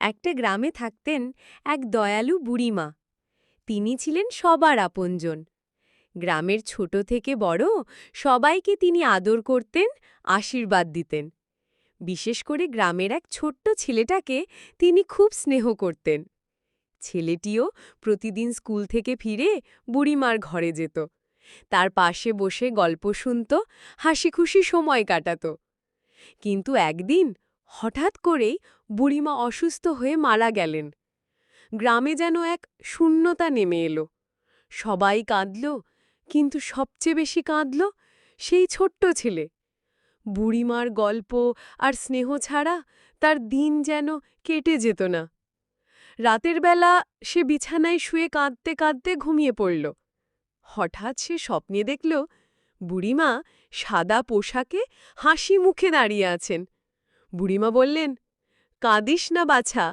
একটা গ্রামে থাকতেন এক দয়ালু বুড়িমা। তিনি ছিলেন সবার আপনজন। গ্রামের ছোট থেকে বড় সবাইকে তিনি আদর করতেন, আশীর্বাদ দিতেন। বিশেষ করে গ্রামের এক ছোট্ট ছেলেটাকে তিনি খুব স্নেহ করতেন। ছেলেটিও প্রতিদিন স্কুল থেকে ফিরে বুড়িমার ঘরে যেত। তার পাশে বসে গল্প শুনত হাসি খুশি সময় কাটাত। কিন্তু একদিন হঠাৎ করেই বুড়িমা অসুস্থ হয়ে মারা গেলেন। গ্রামে যেন এক শূন্যতা নেমে এলো। সবাই কাঁদল, কিন্তু সবচেয়ে বেশি কাঁদল সেই ছোট্ট ছেলে। বুড়িমার গল্প আর স্নেহ ছাড়া তার দিন যেন কেটে যেত না। রাতের বেলা সে বিছানায় শুয়ে কাঁদতে কাঁদতে ঘুমিয়ে পড়ল। হঠাৎ সে স্বপ্নে দেখল, বুড়িমা সাদা পোশাকে হাসি মুখে দাঁড়িয়ে আছেন। বুড়িমা বললেন কাঁদিস না বাছা।